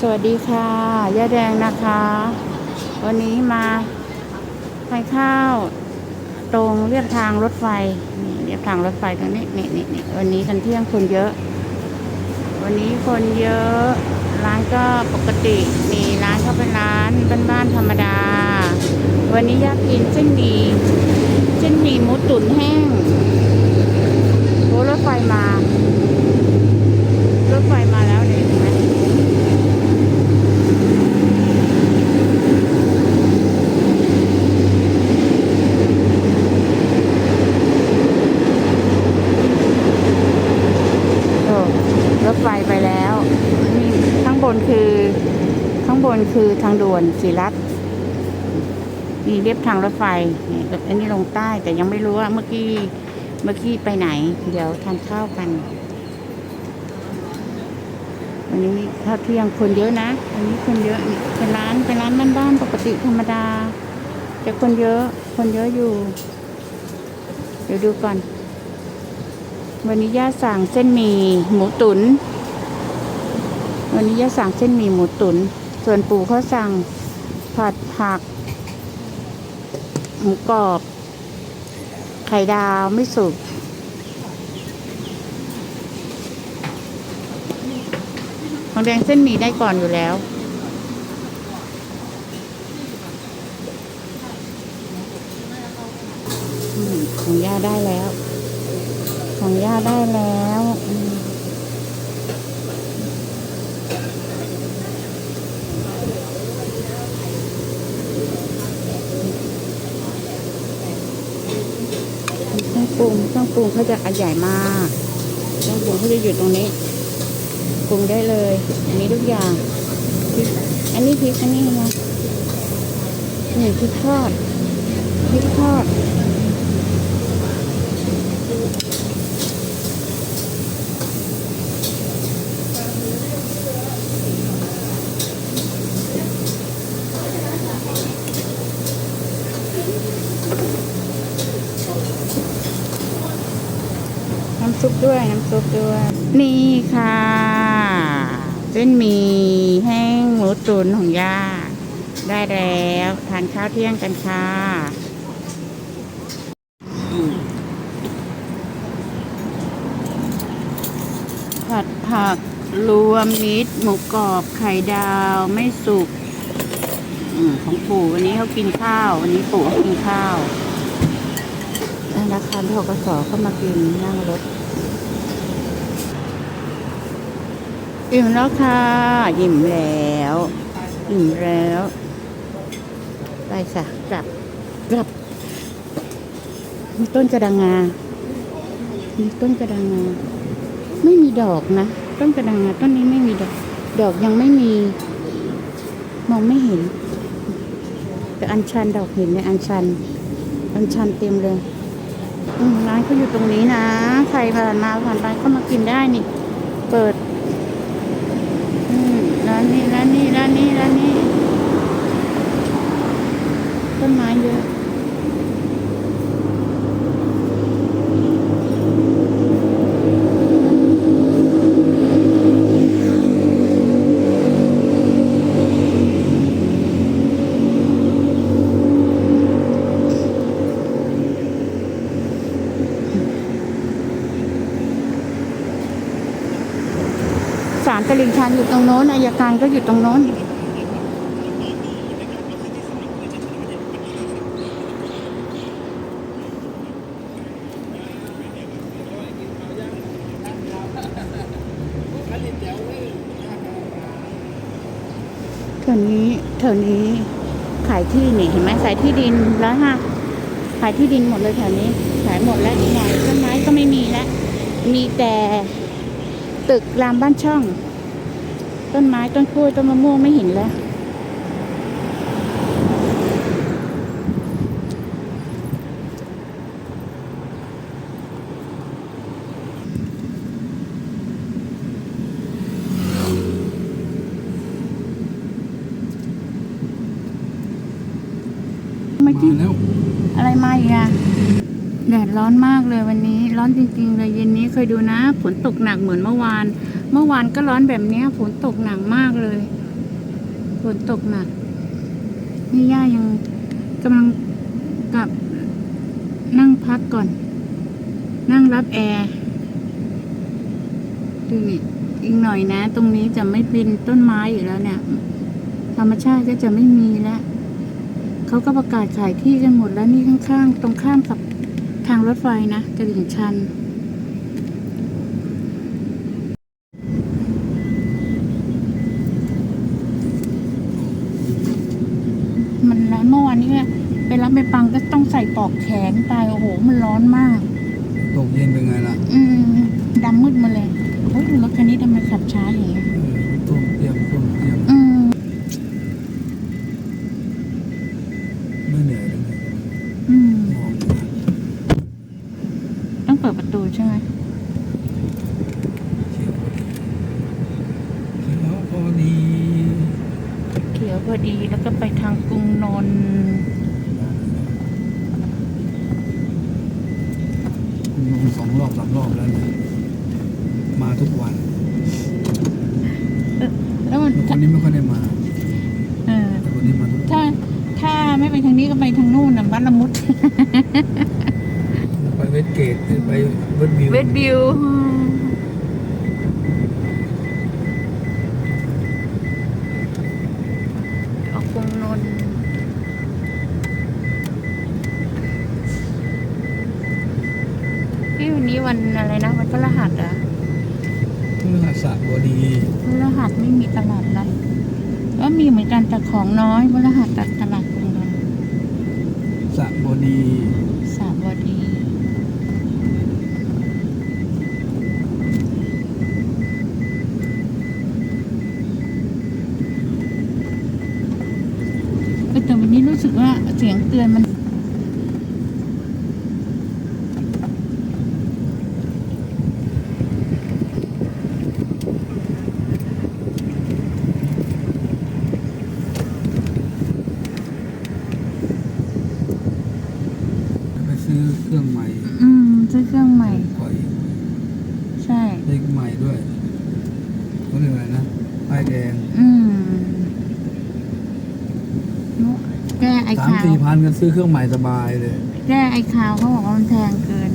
สวัสดีค่ะย่าแดงนะคะ วันนี้มาทานข้าวตรงเรียบทางรถไฟนี่เรียบทางรถไฟตรงนี้นี่นี่นี่วันนี้กันเที่ยงคนเยอะ วันนี้คนเยอะร้านก็ปกติมีร้านก็เป็นร้านบ้านๆธรรมดา วันนี้อยากกินเส้นหมี่เส้นหมี่หมูตุ๋นแห้งรถไฟมา รถไฟมาแล้วเนี่ยเห็นไหม โอ้รถไฟไปแล้วนี่ข้างบน คือข้างบนคือทางด่วนสีรัตนี่เรียบทางรถไฟนี่อันนี้ลงใต้แต่ยังไม่รู้ว่าเมื่อกี้เมื่อกี้ไปไหน เดี๋ยวทานข้าวกัน วันนี้ข้าวเที่ยงคนเยอะนะวันนี้คนเยอะเป็นร้านเป็นร้านบ้านๆปกติธรรมดาแต่คนเยอะ คนเยอะอยู่ เดี๋ยวดูก่อน วันนี้ย่าสั่งเส้นหมี่หมูตุ๋น วันนี้ย่าสั่งเส้นหมี่หมูตุนส่วนปู่เขาสั่งผัดผัก หมูกรอบ ไข่ดาวไม่สุกของแดงเส้นหมี่ได้ก่อนอยู่แล้วของย่าได้แล้ว ของย่าได้แล้วอืมเครื่อง ปรุงเครื่องปรุงเขาจะอันใหญ่มากเครื่องปรุงเขาจะอยู่ตรงนี้ ปรุงได้เลยอันนี้ทุกอย่างอันนี้พริกอันนี้นะนี่พริกทอดพริกทอด ซุปด้วยน้ำซุปด้วย นี่ค่ะ เส้นหมี่แห้งหมูตุ๋นของย่า ได้แล้วทานข้าวเที่ยงกันค่ะอืมผัดผักรวมมิตรหมูกรอบไข่ดาวไม่สุกอมของปู่วันนี้เขากินข้าว วันนี้ปู่เขากินข้าวธนาคารทกสเข้ามากินนั่งรถ อิ่มแล้วค่ะ อิ่มแล้ว อิ่มแล้ว ไปค่ะกลับกลับ มีต้นกระดังงา มีต้นกระดังงา ไม่มีดอกนะ ต้นกระดังงาต้นนี้ไม่มีดอก ดอกยังไม่มี มองไม่เห็น แต่อัญชันดอกเห็นในยอัญชัน อัญชันเต็มเลยร้านเขาอยู่ตรงนี้นะ ใครผ่านมาผ่านไปก็มากินได้นี่ เปิด ร้านนี้ร้านนี้ร้านนี้ร้านนี้ต้นไม้เยอะ ศา ลตลิ่งชันอยู่ตรงโน้นอายการก็อยู่ตรงโน้นแถวนี้แถวนี้ขายที่นี่เห็นไหมขายที่ดินร้อยห้าขายที่ดินหมดเลยแถวนี้ ขายหมดแล้วอีกหน่อยต้นไม้ก็ไม่มีแล้วมีแต่ตึกรามบ้านช่อง ต้นไม้ต้นกล้วยต้นมะม่วงไม่เห็นแล้วเมื่อกี้มาแล้วอะไรมาอีกอะแดดร้อนมากเลยวันนี้ ร้อนจริงๆเลยเย็นนี้เคยดูนะฝนตกหนักเหมือนเมื่อวาน เมื่อวานก็ร้อนแบบนี้ฝนตกหนักมากเลย ฝนตกหนัก นี่ย่ายังกำลังกลับนั่งพักก่อน นั่งรับแอร์ดูนี่อีกหน่อยนะ ตรงนี้จะไม่เป็นต้นไม้อยู่แล้วเนี่ย ธรรมชาติก็จะไม่มีแล้วเขาก็ประกาศขายที่กันหมดแล้วนี่ข้างๆ ตรงข้ามกับทางรถไฟนะตลิ่งชันร้อนเมื่อวานนี้ไป รับไปปังก็ต้องใส่ปลอกแขนตายโอ้โห มันร้อนมาก ตกเย็นเป็นไงล่ะ อืมดำมืดมาเลยโอ้ยรถคันนี้ทำไมขับช้าอย่างเงี้ยเออต้มเตรียมต้มเตรียมอืมไม่เหนื่อยเลยอืมมองต้องเปิดประตูใช่ไหมเขียวเขียวพอดี เขียวพอดีแล้วก็ไปทางกรุงนนท์ ลงสองรอบสามรอบแล้วเนี่ยมา ทุกวันแล้วมันแต่คนนี้ไม่ค่อยได้มาเออแต่คนนี้มาทุกวันถ้าถ้าไม่ไปทางนี้ก็ไปทางนู่นนะวัดละมุด ไปเวสเกตไปเวสวิว เวดวิวออกกรุงนนท์พี่วันนี้วันอะไรนะวันพฤหัสเหรอะ พฤหัสบดี พฤหัสไม่มีตลาดนะก็มีเหมือนกันแต่ของน้อยพฤหัสตัดตลาดกรุงนนท์ สบดี สามวันดีเออแต่วันนี้รู้สึกว่าเสียงเตือนมันไปซื้อเครื่องใหม่ อืม ซื้อเครื่องใหม่ ปล่อย ใช่ เลขใหม่ด้วยเขาเรียกอะไรนะป้ายแดง อืม แก้ไอ้สามขาวสี่พันก็ซื้อเครื่องใหม่สบายเลย แก้ไอ้ขาวเขาบอกว่ามันแพงเกิน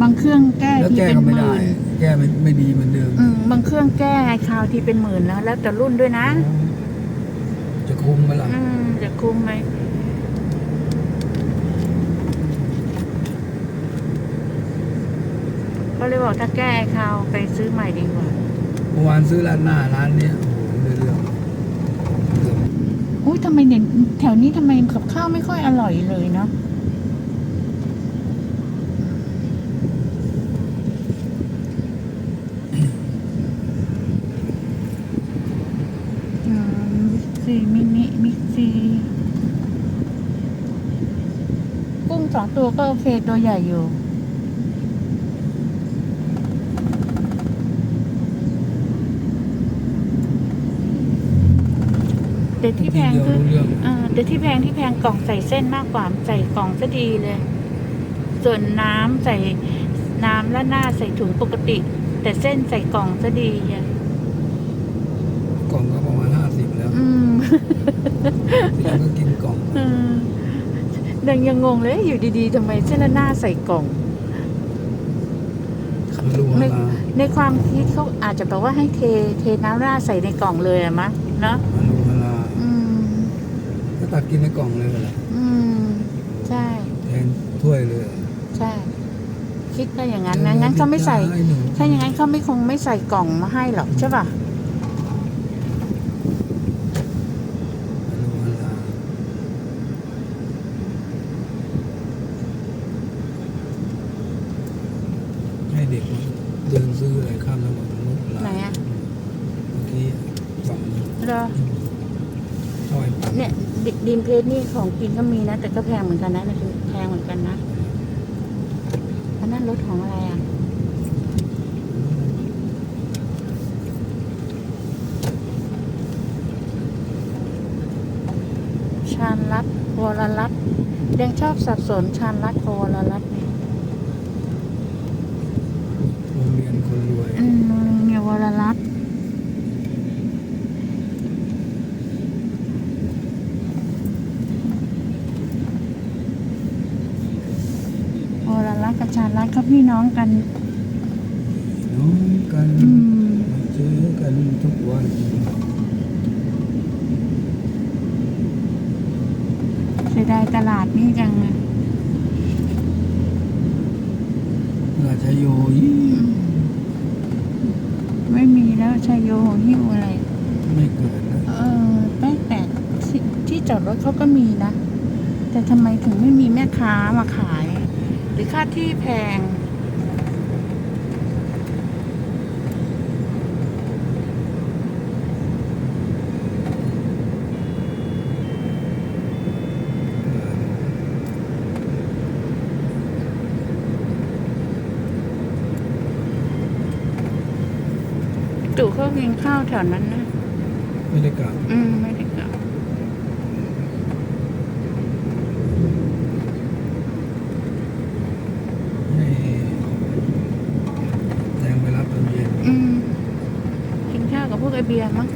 บางเครื่องแก้แล้วทีแก้เป็นก็หไม่ได้ มื่นแก้ไม่ไม่ดีเหมือนเดิม อืมบางเครื่องแก้ไอ้ขาวทีเป็นหมื่นแล้วแล้วแต่รุ่นด้วยนะ จะคุ้มไหมล่ะอืมจะคุ้มไหมก็เลยบอกถ้าแก้ไอ้ขาวไปซื้อใหม่ดีกว่า เมื่อวานซื้อร้านหน้าร้านเนี้ยโอ้โหเรื่องเรื่องเรื่อง อุ้ยทำไมเนี่ยแถวนี้ทำไมกับข้าวไม่ค่อยอร่อยเลยเนาะมิซีมินิมิกซีกุ้งสองตัวก็โอเคตัวใหญ่อยู่ แต่ที่แพงเดียวคือรู้เรื่องอ่าแต่ที่แพงที่แพงกล่องใส่เส้นมากกว่าใส่กล่องซะดีเลย ส่วนน้ำใส่น้ำและหน้าใส่ถุงปกติ แต่เส้นใส่กล่องซะดีอะกล่องก็ประมาณห้าสิบแล้วอืมที่เราก็กินกล่องเออดังยังงงเลยอยู่ดีๆทำไมเส้นและหน้าใส่กล่องไม่รู้ว่าไม่มาในความคิดเขาอาจจะแบบว่าให้เทเทน้ำราดใส่ในกล่องเลยอะมะเนาะ มารู้เวลา อืม ก็ ตักกินในกล่องเลยแหละอืม ใช่ แทนถ้วยเลยใช่ คิดว่าอย่างนั้นนะงั้นเขาไม่ใส่ห้หนูถ้าอย่างนั้นเขาไม่คงไม่ใส่กล่องมาให้หรอกใช่ป่ะมารู้เวลาให้เด็กเดินซื้ออะไรข้ามถนนนุกลาไหนอะเมื่อกี้ฝั่งนี้เหรอซอยปั่น เนี่ยดิดีมเพจนี่ของกินก็มีนะ แต่ก็แพงเหมือนกันนะนะคือแพงเหมือนกันนะอันนั้นรถของอะไรอะชาญรัตน์วรรัตน์ยังชอบสับสนชาญรัตน์กับวรรัตน์เนี่ยโรงเรียนคนรวยอืมเนี่ยวรรัตน์ กับชาลัดเขาพี่น้องกัน น้องกันอืม มาเจอกันทุกวันเสียดายตลาดนี่จังอะราชโยยี่ไม่มีแล้วชายโยโหหิ้วอะไร ไม่เกิดนะเออแปลกแปลกที่ที่จอดรถเขาก็มีนะ แต่ทำไมถึงไม่มีแม่ค้ามาขาย หรือค่าที่แพง ตู่เขากินข้าวแถวนั้นนะ ไม่ได้กลับ อืม ไม่ได้กลับ ให้แดงไปรับตอนเย็น อืม กิน ข้าวกับพวกไอเบียร์มั้ง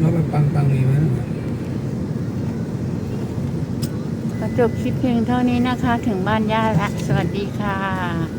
แล้วไปปังปังมีไหม ก็ จบคลิปเพียงเท่านี้นะคะ ถึงบ้านย่าละ สวัสดีค่ะ